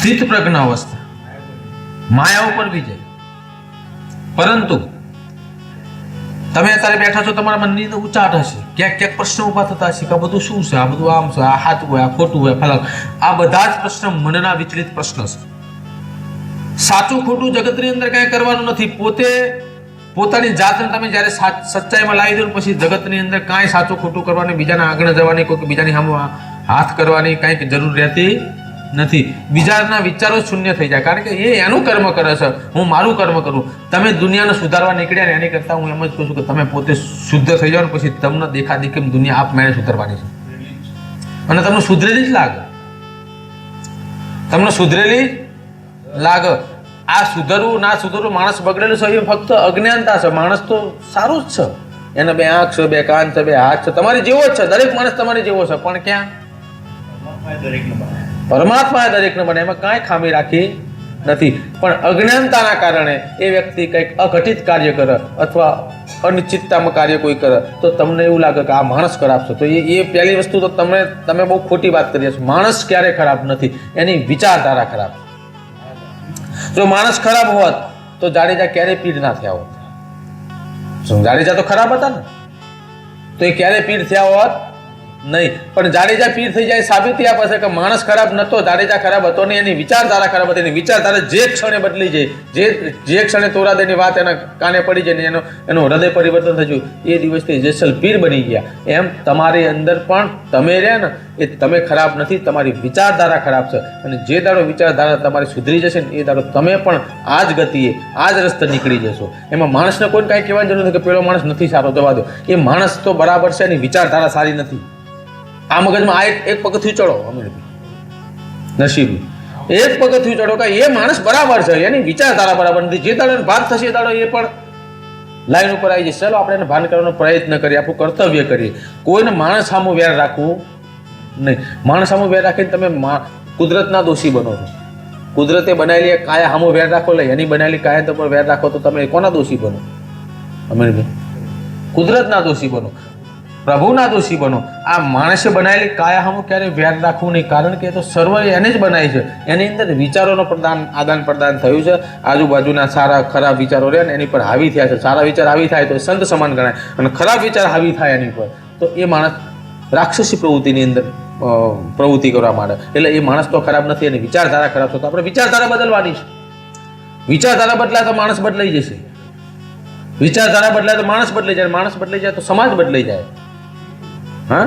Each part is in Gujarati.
સ્થિત પ્રજ્ઞ અવસ્થા માયા ઉપર વિજય. પરંતુ તમે અત્યારે બેઠા છો, તમારા મનની અંદર ઉચાટ હશે. ક્યાંક ક્યાંક પ્રશ્નો ઊભા થતા હશે કે આ બધું શું છે? આ બધું આમ છે, આ હાથ હોય, આ ખોટું હોય ફલાણ. આ બધા જ પ્રશ્ન મનના વિચલિત પ્રશ્ન છે. સાચું ખોટું જગતની અંદર કાંઈ કરવાનું નથી. પોતે પોતાની જાતને તમે જ્યારે સાચ- સચ્ચાઈમાં લાવી દો પછી જગતની અંદર કાંઈ સાચું ખોટું કરવાની, બીજાના આગળ જવાની કોઈ બીજાની હાથ કરવાની કાંઈક જરૂર રહેતી નથી. બીજાના વિચારો શૂન્ય થઈ જાય. કારણ કે એ એનું કર્મ કરે છે. હું મારું કર્મ કરું. તમે દુનિયાને સુધારવા નીકળ્યા ને એની કરતાં હું એમ જ કહું છું કે તમે પોતે શુદ્ધ થઈ જાઓ ને પછી તમને દેખા દેખી દુનિયા આપમેળે સુધારવાની છે. અને તમને સુધરેલી જ લાગે. તમને સુધરેલી લાગે. આ સુધરવું ના સુધરવું માણસ બગડેલું છે એ ફક્ત અજ્ઞાનતા છે. માણસ તો સારું જ છે. એને બે આંખ છે, બે કાન છે, બે હાથ છે. તમારી જેવો જ છે. દરેક માણસ તમારી જેવો છે. પણ ક્યાં? પરમાત્મા દરેકને બને એમાં કાંઈ ખામી રાખી નથી. પણ અજ્ઞાનતાના કારણે એ વ્યક્તિ કંઈક અઘટિત કાર્ય કરે અથવા અનિશ્ચિતતામાં કાર્ય કોઈ કરે, તો તમને એવું લાગે કે આ માણસ ખરાબ છે. તો એ એ પહેલી વસ્તુ તો તમે તમે બહુ ખોટી વાત કરી છો માણસ ક્યારે ખરાબ નથી? એની વિચારધારા ખરાબ. જો માણસ ખરાબ હોત, તો જાડેજા ક્યારે પીડ ના થયા હોત? જાડેજા તો ખરાબ હતા ને. તો એ ક્યારે પીડ થયા હોત? નહીં. પણ જાડેજા પીર થઈ જાય સાબિતી આપે છે કે માણસ ખરાબ નતો, જાડેજા ખરાબ હતો ને એની વિચારધારા ખરાબ હતી એની વિચારધારા જે ક્ષણે બદલી જાય, જે જે ક્ષણે તોરાદેની વાત એના કાને પડી જાય ને એનો, એનું હૃદય પરિવર્તન થયું એ દિવસથી જેસલ પીર બની ગયા. એમ તમારી અંદર પણ તમે રહ્યા ને, એ તમે ખરાબ નથી, તમારી વિચારધારા ખરાબ છે. અને જે દાડો વિચારધારા તમારી સુધરી જશે ને, એ દાડો તમે પણ આ જ ગતિએ આ જ રસ્તે નીકળી જશો. એમાં માણસને કોઈ કાંઈ કહેવાની જરૂર નથી કે પેલો માણસ નથી સારો, જવા દો. એ માણસ તો બરાબર છે એની વિચારધારા સારી નથી. આ મગજમાં આ એક પગથિયું ચડો અમીરભાઈ નસીબ. એક પગથિયું ચડો કે એ માણસ બરાબર છે, એની વિચારધારા બરાબર નથી. જે દાડો ભાન થશે, એ દાડો એ પણ લાઈન ઉપર આવી જશે. ચાલો, આપણે એને ભાન કરવાનો પ્રયત્ન કરીએ, આપણું કર્તવ્ય કરીએ. કોઈને માણસ સામું વેર રાખવું નહીં. માણસ સામું વેર રાખીને તમે કુદરતના દોષી બનો છો. કુદરતે બનાવેલી કાયા સામો વેર રાખો લે એની બનાવેલી કાયા તો પણ વેર રાખો તો તમે કોના દોષી બનો? અમીરભાઈ, કુદરતના દોષી બનો. પ્રભુના દોષી બનો. આ માણસે બનાવેલી કાયા હમું ક્યારે વ્યાજ રાખવું નહીં, કારણ કે તો સર્વ એને જ બનાવી છે. એની અંદર વિચારોનો પ્રદાન, આદાન પ્રદાન થયું છે. આજુબાજુના સારા, ખરાબ વિચારો રહે ને એની પર હાવી થયા છે. સારા વિચાર હાવી થાય તો સંત સમાન ગણાય. અને ખરાબ વિચાર હાવી થાય એની પર, તો એ માણસ રાક્ષસી પ્રવૃત્તિની અંદર પ્રવૃત્તિ કરવા માંડે. એટલે એ માણસ તો ખરાબ નથી, એની વિચારધારા ખરાબ છે. તો આપણે વિચારધારા બદલવાની છે. વિચારધારા બદલાય તો માણસ બદલાઈ જશે. વિચારધારા બદલાય તો માણસ બદલાઈ જાય. માણસ બદલાઈ જાય તો સમાજ બદલાઈ જાય. હા?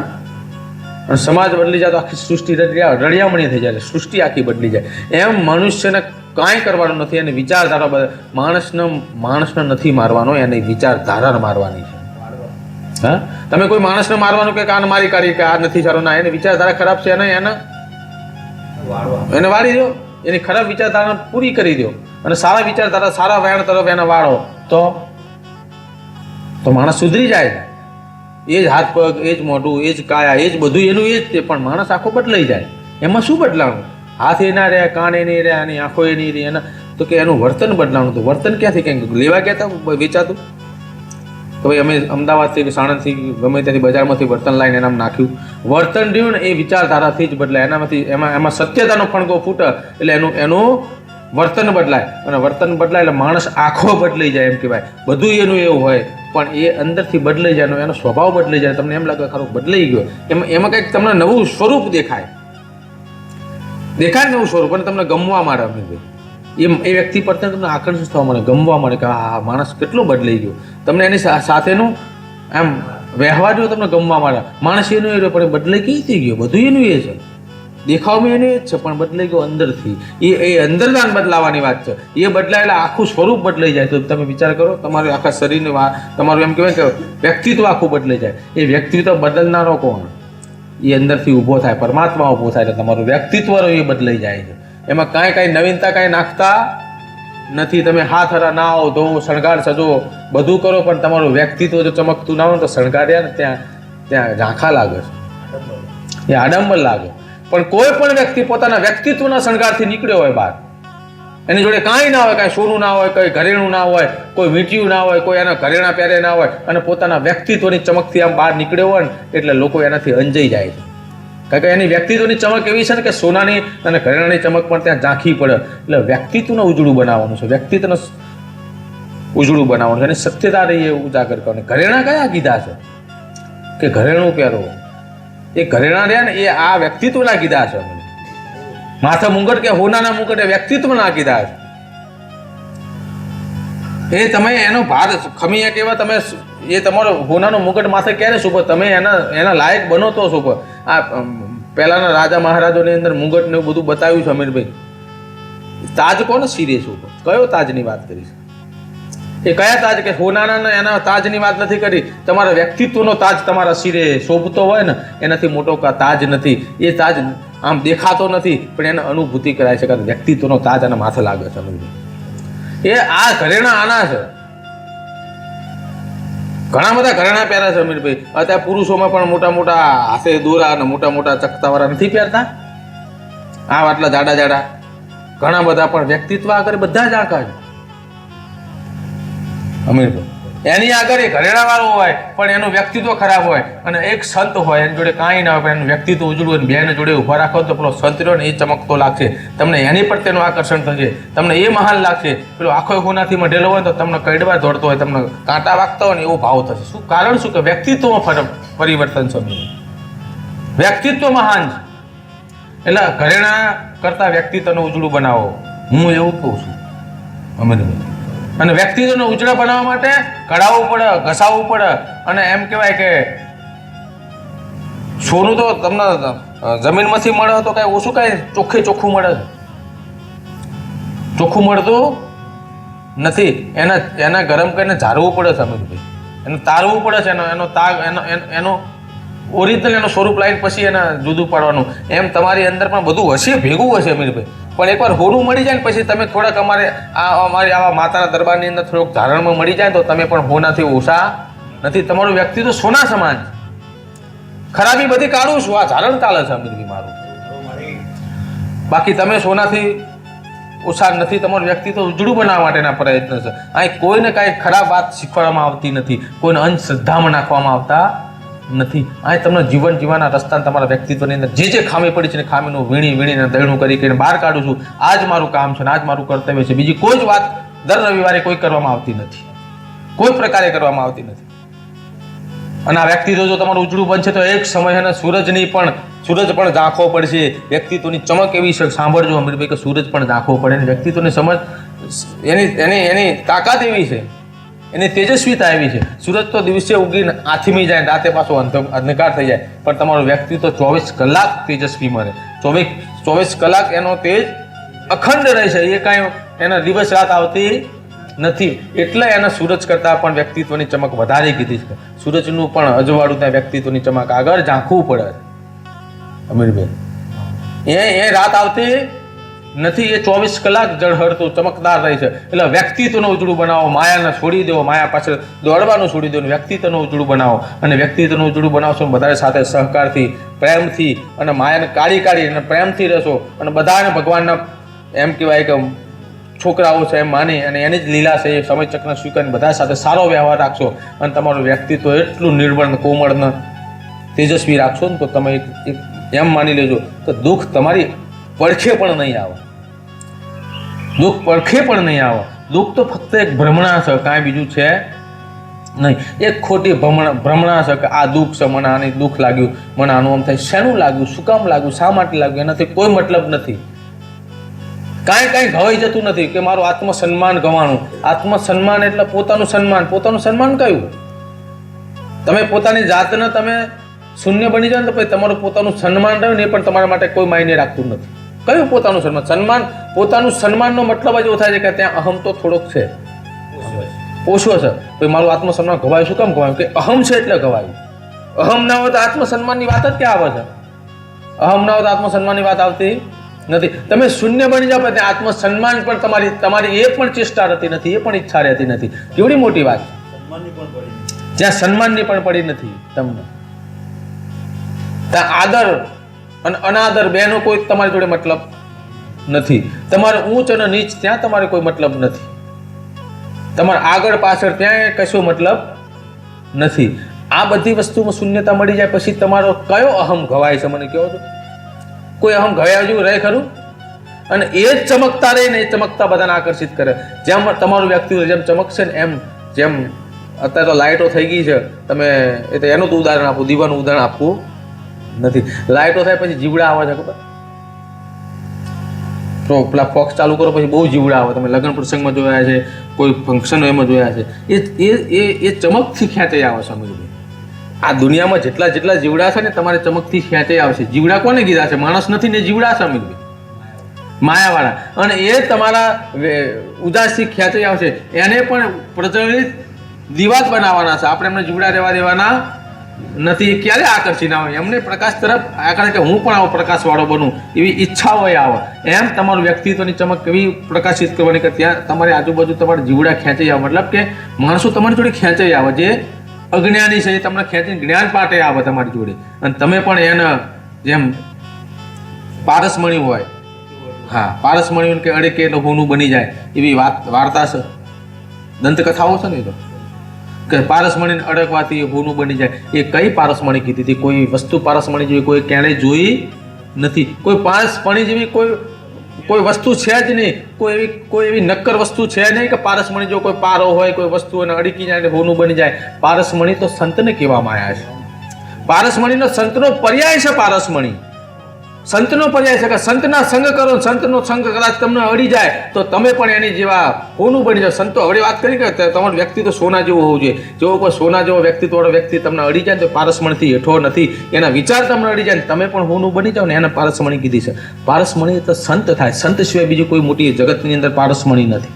અને સમાજ બદલી જાય તો આખી સૃષ્ટિ રળિયા રળિયામણી થઈ જાય સૃષ્ટિ આખી બદલી જાય. એમ મનુષ્યને કાંઈ કરવાનું નથી એને વિચારધારા બદલ માણસને માણસને નથી મારવાનો એની વિચારધારા મારવાની છે. હા? તમે કોઈ માણસને મારવાનું કે કાન મારી કાઢી કે આ નથી સારું ના એને વિચારધારા ખરાબ છે એને એને? એને વાળી દો. એની ખરાબ વિચારધારા પૂરી કરી દો. અને સારા વિચારધારા સારા વહેણ તરફ એને વાળો. તો? તો માણસ સુધરી જાય. એ જ હાથ પગ, એ જ મોઢું, એ જ કાયા, એ જ બધું, એનું એ જ તે, પણ માણસ આખો બદલાઈ જાય. એમાં શું બદલાવું હાથ એ ના રહે કાન એ નહીં રહે અને આંખો એ નહીં રહે, એના તો કે એનું વર્તન બદલાવાનું તો વર્તન ક્યાંથી કંઈક લેવા ગયા હતા વેચાતું? તો ભાઈ અમે અમદાવાદથી સાણંદથી, ગમે ત્યાંથી બજારમાંથી વર્તન લાવીને એનામાં નાખ્યું. વર્તન રહ્યું ને એ વિચારધારાથી જ બદલાય. એનામાંથી એમાં એમાં સત્યતાનો ફણગો ફૂટે. એટલે એનું એનું વર્તન બદલાય. અને વર્તન બદલાય એટલે માણસ આખો બદલાઈ જાય એમ કહેવાય. બધું એનું એવું હોય, પણ એ અંદરથી બદલાઈ જાય એનો સ્વભાવ બદલાઈ જાય. તમને એમ લાગે ખરું બદલાઈ ગયો. એમાં એમાં કંઈક તમને નવું સ્વરૂપ દેખાય. દેખાય નવું સ્વરૂપ અને તમને ગમવા માંડે અમીરભાઈ એમ, એ વ્યક્તિ પર તમને આકર્ષિત થવા મળે ગમવા મળે કે હા માણસ કેટલો બદલાઈ ગયો. તમને એની સાથેનું એમ વ્યવહાર જો તમને ગમવા માંડે. માણસ એનું એ રહ્યો, પણ બદલાઈ કઈ થઈ ગયો? બધું એનું એ છે. દેખાવમાં એને જ છે, પણ બદલાઈ ગયો અંદરથી. એ એ અંદરદાન બદલાવાની વાત છે. એ બદલાયેલા આખું સ્વરૂપ બદલાઈ જાય. તો તમે વિચાર કરો, તમારું આખા શરીરને તમારું એમ કહેવાય કે વ્યક્તિત્વ આખું બદલાઈ જાય. એ વ્યક્તિત્વ બદલનારો કોણ? એ અંદરથી ઊભો થાય, પરમાત્મા ઊભો થાય, એટલે તમારું વ્યક્તિત્વ એ બદલાઈ જાય છે. એમાં કાંઈ કાંઈ નવીનતા કાંઈ નાખતા નથી. તમે હાથ હરા નાઓ, ધો, શણગાર, સજો, બધું કરો, પણ તમારું વ્યક્તિત્વ જો ચમકતું ના હોય તો શણગાર્યા ને ત્યાં ત્યાં ઝાંખા લાગે છે. એ આડંબર લાગે. પણ કોઈ પણ વ્યક્તિ પોતાના વ્યક્તિત્વના શણગારથી નીકળ્યો હોય બહાર. એની જોડે કાંઈ ના હોય, કાંઈ સોનું ના હોય, કોઈ ઘરેણું ના હોય, કોઈ વીંટ્યું ના હોય, કોઈ એના ઘરેણા પહેરે ના હોય અને પોતાના વ્યક્તિત્વની ચમકથી આમ બહાર નીકળ્યો હોય ને, એટલે લોકો એનાથી અંજાઈ જાય છે. કારણ કે એની વ્યક્તિત્વની ચમક એવી છે ને કે સોનાની અને ઘરેણાની ચમક પણ ત્યાં ઝાંખી પડે. એટલે વ્યક્તિત્વને ઉજળું બનાવવાનું છે, વ્યક્તિત્વને ઉજળું બનાવવાનું છે. અને સત્યતા રહીએ ઉજાગર કરવાની. ઘરેણા કયા કીધા છે? કે ઘરેણું પહેરો એ ઘરેણા રહ્યા ને, એ આ વ્યક્તિત્વના કીધા છે. અમને માથા મુંગટ કે હોનાના મુંગટ એ વ્યક્તિત્વના કીધા છે. એ તમે એનો ભાર ખમી એક એવા તમે એ તમારો હોનાનો મુગટ માથે ક્યારે શોભો તમે એના એના લાયક બનો તો શોભો આ પહેલાના રાજા મહારાજોની અંદર મુગટ ને એવું બધું બતાવ્યું છે અમીરભાઈ. તાજ કોને સિરે શોભો કયો તાજની વાત કરી છે એ કયા તાજ કે હોનાના એના તાજની વાત નથી કરી. તમારા વ્યક્તિત્વનો તાજ તમારા શિરે શોભતો હોય ને, એનાથી મોટો તાજ નથી. એ તાજ આમ દેખાતો નથી, પણ એને અનુભૂતિ કરાય છે કે વ્યક્તિત્વનો તાજ આના માથે લાગે છે એ આ ઘરેણા આના છે. ઘણા બધા ઘરેણા પહેરે છે, અમીરભાઈ. અત્યારે પુરુષોમાં પણ મોટા મોટા હાથે દોરા અને મોટા મોટા ચકતાવાળા નથી પહેરતા? આ આટલા જાડા જાડા. ઘણા બધા પણ વ્યક્તિત્વ આગળ બધા જ આંકા છે. અમીરભાઈ એની આગળ એ ઘરેણા વાળો હોય, પણ એનું વ્યક્તિત્વ ખરાબ હોય. અને એક સંત હોય, એની જોડે કાંઈ ના હોય, પણ એનું વ્યક્તિત્વ ઉજળું હોય બેન જોડે ઊભા રાખો તો પેલો સંત રહ્યો ને એ ચમકતો લાગશે. તમને એની પર તેનું આકર્ષણ થશે. તમને એ મહાન લાગશે. પેલો આખો ગુનાથી મઢેલો હોય તો તમને કડવા દોડતો હોય, તમને કાંટા વાગતા હોય ને એવો ભાવ થશે. શું કારણ? શું કે વ્યક્તિત્વમાં ફરક પરિવર્તન છે વ્યક્તિત્વ મહાન છે. એટલે ઘરેણા કરતા વ્યક્તિત્વને ઉજળું બનાવો. હું એવું કહું છું. અમીરભાઈ અને વ્યક્તિત્વને ઉજળા બનાવવા માટે કઢાવવું પડે ઘસાવવું પડે. અને એમ કહેવાય કે સોનું તો તમને જમીનમાંથી મળે તો કાંઈ ઓછું કાંઈ ચોખ્ખે ચોખ્ખું મળે ચોખ્ખું મળતું નથી. એના એના ગરમ કરીને ઝારવું પડે છે અમીરભાઈ એને તારવું પડે છે, એનો એનો તાગ, એનો, એનો- ઓરિજિનલ એનો સ્વરૂપ લાવીને પછી એને જુદું પાડવાનું. એમ તમારી અંદર પણ બધું હશે, ભેગું હશે અમીરભાઈ. પણ એકવાર હોરું મળી જાય ને પછી તમે થોડાક અમારે આ અમારી આવા માતાના દરબારની અંદર થોડુંક ધારણમાં મળી જાય તો તમે પણ હોનાથી ઓછા નથી. તમારું વ્યક્તિત્વ સોના સમાન ખરાબી બધી કાઢું છું. આ ધારણ ચાલે છે અમીરભાઈ મારું. બાકી તમે સોનાથી ઓછા નથી. તમારું વ્યક્તિત્વ ઉજળું બનાવવા માટેના પ્રયત્ન છે. અહીં કોઈને કાંઈ ખરાબ વાત શીખવાડવામાં આવતી નથી. કોઈને અંધશ્રદ્ધામાં નાખવામાં આવતા નથી. અહીં તમને જીવન જીવવાના રસ્તા તમારા વ્યક્તિત્વની અંદર જે જે ખામી પડી છે ને ખામીનું વીણી વીણીને દળણું કરી કરીને બહાર કાઢું છું. આ જ મારું કામ છે ને આ જ મારું કર્તવ્ય છે. બીજી કોઈ જ વાત દર રવિવારે કોઈ કરવામાં આવતી નથી. કોઈ પ્રકારે કરવામાં આવતી નથી. અને આ વ્યક્તિત્વ જો તમારું ઉજળું બનશે તો એક સમય અને સૂરજની પણ સૂરજ પણ ઝાંખવો પડશે. વ્યક્તિત્વની ચમક એવી છે, સાંભળજો અમીરભાઈ, કે સૂરજ પણ ઝાંખવો પડે અને વ્યક્તિત્વની સમજ એની એની એની તાકાત એવી છે. એની તેજસ્વીતા આવી છે. સૂરજ તો દિવસે ઉગીને આથમી જાય રાતે પાછો અંધકાર થઈ જાય. પણ તમારું વ્યક્તિત્વ ચોવીસ કલાક તેજસ્વી મળે ચોવીસ ચોવીસ કલાક એનો તેજ અખંડ રહે છે. એ કાંઈ એના દિવસ રાત આવતી નથી. એટલે એને સૂરજ કરતાં પણ વ્યક્તિત્વની ચમક વધારે કીધી છે. સૂરજનું પણ અજવાળું ત્યાં વ્યક્તિત્વની ચમક આગળ ઝાંખવું પડે અમીરભાઈ. એ એ રાત આવતી નથી, એ ચોવીસ કલાક જળહળતું ચમકદાર રહે છે. એટલે વ્યક્તિત્વનું ઉજળું બનાવો, માયાને છોડી દેવો, માયા પાછળ દોડવાનું છોડી દેવું વ્યક્તિત્વનું ઉજળું બનાવો. અને વ્યક્તિત્વનું ઉજળું બનાવશો બધા સાથે સહકારથી, પ્રેમથી, અને માયાને કાઢી કાઢી, અને પ્રેમથી રહેશો. અને બધાને ભગવાનના એમ કહેવાય કે છોકરાઓ છે, એમ માની, અને એની જ લીલા છે, એ સમયચક્ર સ્વીકારીને બધા સાથે સારો વ્યવહાર રાખશો. અને તમારું વ્યક્તિત્વ એટલું નિર્બળ કોમળ તેજસ્વી રાખશો ને, તો તમે એક એમ માની લેજો કે દુઃખ તમારી પડખે પણ નહીં આવે. દુઃખ પડખે પણ નહીં આવે. દુઃખ તો ફક્ત એક ભ્રમણા છે કાંઈ બીજું છે નહીં. એક ખોટી ભ્રમણા ભ્રમણા છે કે આ દુઃખ છે, મને આની દુઃખ લાગ્યું, મને આનું આમ થાય. શેનું લાગ્યું? શું કામ લાગ્યું? શા માટે લાગ્યું? એનાથી કોઈ મતલબ નથી. કાંઈ કાંઈ ઘવાઈ જતું નથી કે મારું આત્મસન્માન ગવાનું આત્મસન્માન એટલે પોતાનું સન્માન. પોતાનું સન્માન કયું? તમે પોતાની જાતને તમે શૂન્ય બની જાઓ ને તો પછી તમારું પોતાનું સન્માન રહ્યું ને એ પણ તમારા માટે કોઈ માયને રાખતું નથી. કયું પોતાનું સન્માન? સન્માન પોતાનું સન્માનનો મતલબ જ એવો થાય છે કે ત્યાં અહમ તો થોડોક છે. ઓછો છે. તો મારું આત્મસન્માન ગવાયું શું? કેમ ગવાયું? કે અહમ છે એટલે ગવાયું. અહમ ના હોય તો આત્મસન્માનની વાત જ ક્યાં આવે છે? અહમ ના હોય તો આત્મસન્માનની વાત આવતી નથી. તમે શૂન્ય બની જાઓ પણ ત્યાં આત્મસન્માન પણ તમારી તમારી એ પણ ચેષ્ટા રહેતી નથી એ પણ ઈચ્છા રહેતી નથી. કેવડી મોટી વાત? જ્યાં સન્માનની પણ પડી નથી તમને. ત્યાં આદર અને અનાદર બેનો કોઈ તમારી જોડે મતલબ નથી. તમારે ઊંચ અને નીચ ત્યાં તમારે કોઈ મતલબ નથી. તમારે આગળ પાછળ ત્યાં કશો મતલબ નથી. આ બધી વસ્તુમાં શૂન્યતા મળી જાય પછી તમારો કયો અહમ ઘવાય છે મને કહો છો કોઈ અહમ ઘવાયા જેવું રહે ખરું? અને એ જ ચમકતા રહે ને એ ચમકતા બધાને આકર્ષિત કરે. જેમ તમારું વ્યક્તિત્વ જેમ ચમકશે ને એમ, જેમ અત્યારે તો લાઇટો થઈ ગઈ છે. તમે, એ તો એનું તો ઉદાહરણ આપું, દીવાનું ઉદાહરણ આપવું નથી. લાઇટો થાય પછી જીવડા આવે છે, ખબર? તો પેલા ફોક્સ ચાલુ કરો પછી બહુ જીવડા આવે. તમે લગ્ન પ્રસંગમાં જોયા છે, કોઈ ફંક્શન એમાં જોયા છે. એ એ એ ચમકથી ખેંચાઈ આવે સમજવું આ દુનિયામાં જેટલા જેટલા જીવડા છે ને, તમારે ચમકથી ખેંચાઈ આવશે જીવડા કોને કીધા છે? માણસ નથી ને જીવડા સમજવું માયાવાળા. અને એ તમારા ઉદાસી ખેંચાઈ આવશે. એને પણ પ્રચલિત દિવાત બનાવવાના છે. આપણે એમને જીવડા રહેવા દેવાના નથી, એ ક્યારે આકર્ષી ના હોય? એમને પ્રકાશ તરફ કારણ કે હું પણ આવો પ્રકાશવાળો બનું, એવી ઈચ્છા હોય આવે. એમ તમારું વ્યક્તિત્વની ચમક કેવી પ્રકાશિત કરવાની કે ત્યાં તમારી આજુબાજુ તમારા જીવડા ખેંચાઈ આવે. મતલબ કે માણસો તમારી જોડે ખેંચાઈ આવે, જે અજ્ઞાની છે એ તમને ખેંચીને જ્ઞાન પાટે આવે તમારી જોડે. અને તમે પણ એને જેમ પારસમણી હોય, હા પારસમણી કે અડે કે એટલે બની જાય, એવી વાત, વાર્તા છે. દંતકથાઓ છે ને એ તો? કે પારસમણીને અડકવાથી એ હોનું બની જાય. એ કઈ પારસમણી કીધી હતી? કોઈ વસ્તુ પારસમણી જેવી કોઈ ક્યારેય જોઈ નથી. કોઈ પારસમણી જેવી કોઈ કોઈ વસ્તુ છે જ નહીં. કોઈ એવી કોઈ એવી નક્કર વસ્તુ છે નહીં કે પારસમણી જો કોઈ પારો હોય, કોઈ વસ્તુ એને અડકી જાય હોનું બની જાય. પારસમણી તો સંતને કહેવામાં આવ્યા છે. પારસમણીનો સંતનો પર્યાય છે પારસમણી. સંતનો પર્યાય છે કે સંતના સંગ કરો, સંતનો સંગ કદાચ તમને અડી જાય, તો તમે પણ એની જેવા હોનું બની જાઓ. સંતો હવે વાત કરી કે તે તમારું વ્યક્તિત્વ સોના જેવું હોવું જોઈએ. જેવો કોઈ સોના જેવો વ્યક્તિત્વવાળો વ્યક્તિ તમને અડી જાય તો પારસમણથી હેઠો નથી. એના વિચાર તમને અડી જાય તમે પણ હોનું બની જાઓ ને એને પારસમણી કીધી છે. પારસમણી તો સંત થાય. સંત સિવાય બીજી કોઈ મોટી જગતની અંદર પારસમણી નથી.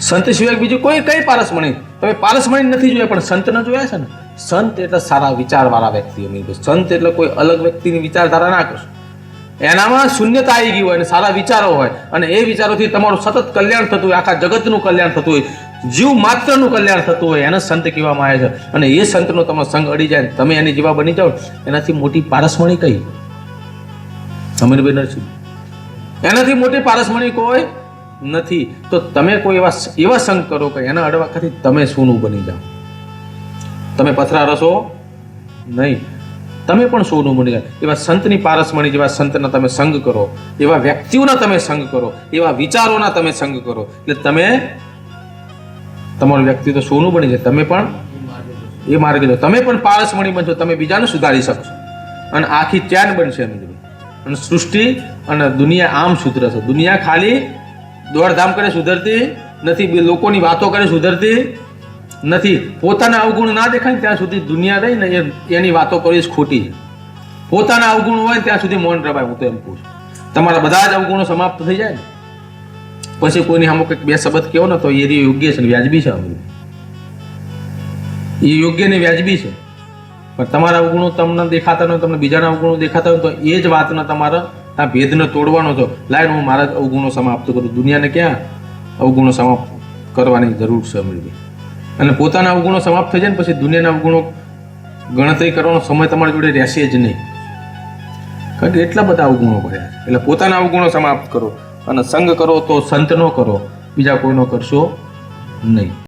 સંત સિવાય બીજું કોઈ કઈ પારસમણી? તમે પારસમણી નથી જોયા, પણ સંતને જોયા છે ને? સંત એટલે સારા વિચારવાળા વ્યક્તિ અમીર સંત એટલે કોઈ અલગ વ્યક્તિની વિચારધારા ના કરશો. એનામાં શૂન્યતા આવી ગઈ હોય અને સારા વિચારો હોય અને એ વિચારોથી તમારું સતત કલ્યાણ થતું હોય, આખા જગતનું કલ્યાણ થતું હોય, જીવ માત્રનું કલ્યાણ થતું હોય, એને સંત કહેવામાં આવે છે. અને એ સંતનો તમે સંગ અડી જાય તમે એની જેવા બની જાઓ એનાથી મોટી પારસમણી કઈ સમીરભાઈ નરસિંહ. એનાથી મોટી પારસમણી કોઈ નથી. તો તમે કોઈ એવા એવા સંગ કરો કે એના અડવાખાથી તમે સોનું બની જાઓ. તમે પથરા રસો નહીં. તમે પણ સોનું બની એવા સંતની પારસમણી જેવા સંતના તમે સંગ કરો. એવા વ્યક્તિઓના તમે સંગ કરો. એવા વિચારોના તમે સંગ કરો. એટલે તમે, તમારું વ્યક્તિ તો સોનું બની જાય. તમે પણ એ માર્ગે જો તમે પણ પારસમણી બનશો. તમે બીજાને સુધારી શકશો. અને આખી ચેન બનશે એમ અને સૃષ્ટિ અને દુનિયા આમ સુધરશે. દુનિયા ખાલી દોડધામ કરે, સુધરતી નથી. લોકોની વાતો કરે, સુધરતી નથી. પોતાના અવગુણ ના દેખાય ત્યાં સુધી દુનિયા રહી ને એની વાતો કરવી ખોટી. છે પોતાના અવગુણ હોય ત્યાં સુધી મૌન રવાય હું તો એમ કહું તમારા બધા જ અવગુણો સમાપ્ત થઈ જાય ને. પછી કોઈની અમુક કંઈક બે શબ્દ કહો ને તો એ યોગ્ય છે ને વ્યાજબી છે અમુક એ યોગ્ય ને વ્યાજબી છે. પણ તમારા અવગુણો તમને દેખાતા હોય, તમને બીજાના અવગુણો દેખાતા હોય તો એ જ વાતને તમારા આ ભેદને તોડવાનો છો. લાઈન, હું મારા અવગુણો સમાપ્ત કરું. દુનિયાને ક્યાં અવગુણો સમાપ્ત કરવાની જરૂર છે અમીરભાઈ અને પોતાના અવગુણો સમાપ્ત થઈ જાય ને પછી દુનિયાના અવગુણો ગણતરી કરવાનો સમય તમારી જોડે રહેશે જ નહીં. કારણ કે એટલા બધા અવગુણો પડ્યા છે. એટલે પોતાના અવગુણો સમાપ્ત કરો અને સંગ કરો તો સંતનો કરો, બીજા કોઈનો કરશો નહીં.